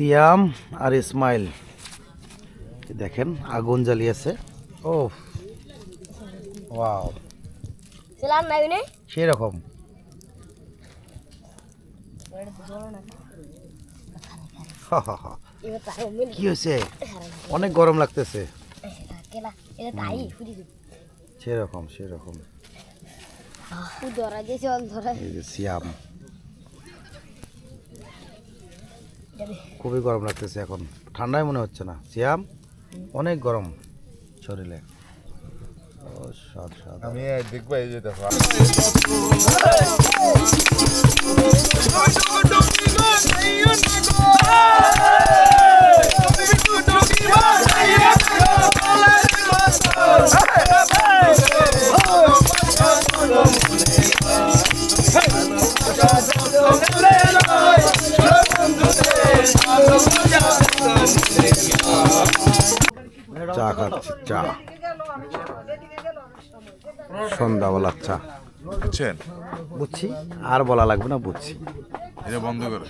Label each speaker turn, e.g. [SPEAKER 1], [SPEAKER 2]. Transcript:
[SPEAKER 1] সিয়াম আর ইসমাইল দেখেন আগুন জ্বালিয়েছে ও ওয়াও
[SPEAKER 2] Selamat main ini.
[SPEAKER 1] সেই রকম হা, হা, হা।
[SPEAKER 2] Ini tahu min.
[SPEAKER 1] কি হয়েছে অনেক গরম লাগতেছে. সেরকম সেরকম সিয়াম খুবই গরম লাগতেছে এখন। ঠান্ডাই মনে হচ্ছে না। সিয়াম অনেক গরম শরীরে।
[SPEAKER 3] আমি দেখব এই যে দেখো।
[SPEAKER 1] চা খাচ্ছি চা। সন্ধ্যাবেলার চা।
[SPEAKER 3] বুঝছেন?
[SPEAKER 1] বুঝছি আর বলা লাগবে না বুঝছি।
[SPEAKER 3] এটা বন্ধ করো।